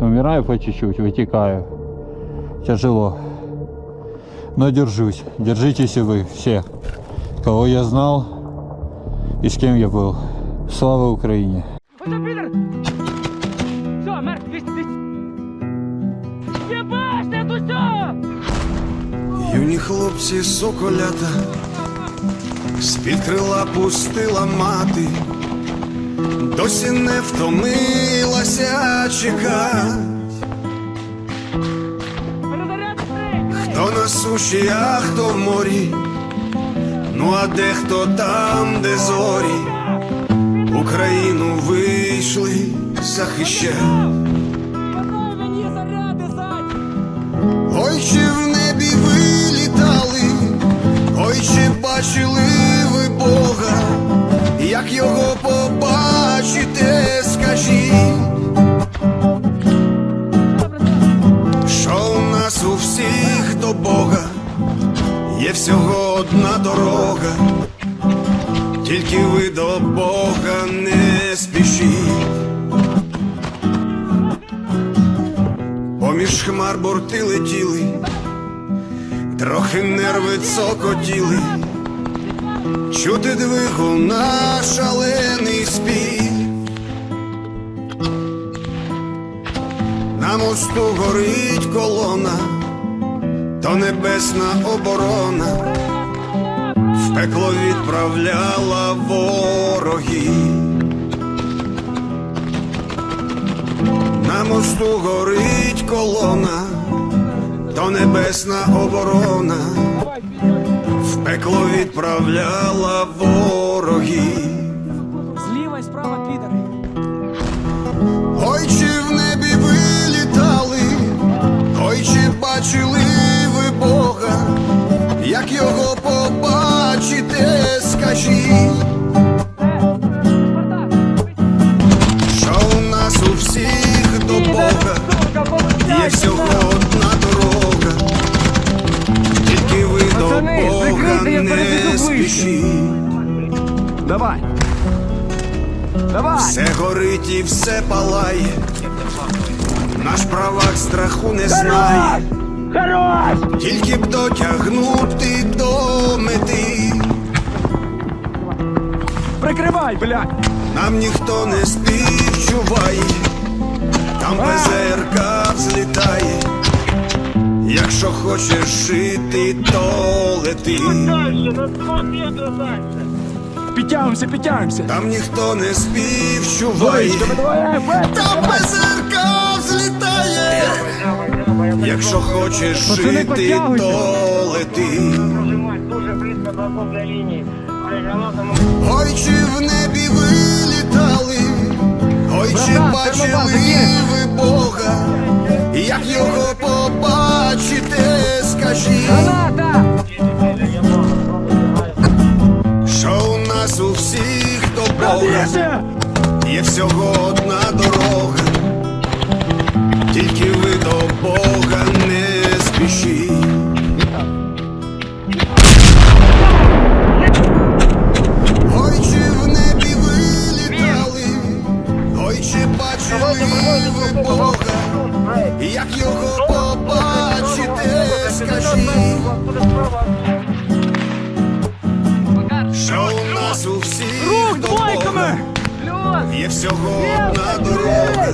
Умираю по чуть-чуть, вытекаю. Тяжело. Но держусь. Держитесь и вы все, кого я знал и с кем я был. Слава Украине! Ось там підер! Все, мертв, 200, 200! Єбаш, ти тут все! Юні хлопці соколята, з-під крила пустила мати, досі не втомилася чекать. Хто на суші, а хто в морі, ну а дехто там, де зорі, Україну вийшли захищать. Ой, чи в небі ви літали, ой, чи бачили ви Бога, як його побачите, скажіть, що у нас у всіх до Бога є всього одна дорога, тільки ви до Бога не спішіть. Поміж хмар борти летіли, трохи нерви цокотіли, чути двигуна шалений спів. Мосту горить колона, то небесна оборона, в пекло відправляла ворогів. На мосту горить колона, то небесна оборона, в пекло відправляла ворогів. Зліва і справа підери! Давай! Давай! Все горить і все палає, наш правак страху не знає, Хорош! тільки б дотягнути до мети. Прикривай, блядь! Нам ніхто не співчуває, там ПЗРК взлітає. Якщо хочеш жити, то лети. Підтягуємося, підтягуємося! Там ніхто не співчуває, там ПЗРК взлітає. Якщо хочеш Пацани, жити, то лети. Ой, чи в небі ви літали, ой, чи Братан, бачили закинь. ви Бога, як його побачите, скажіть, Граната! Є всього Є всього одна дорога.